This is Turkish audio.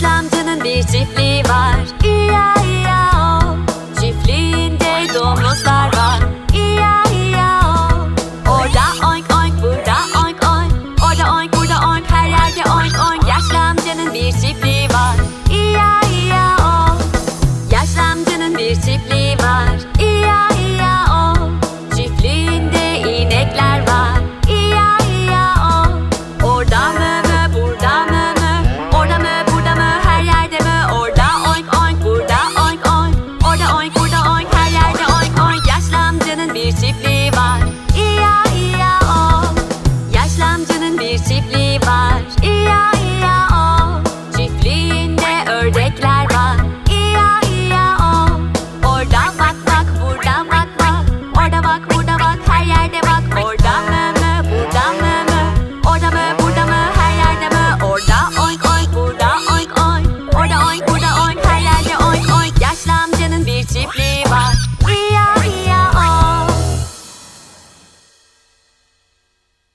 İslamcının bir çiftliği var. İyi mischievas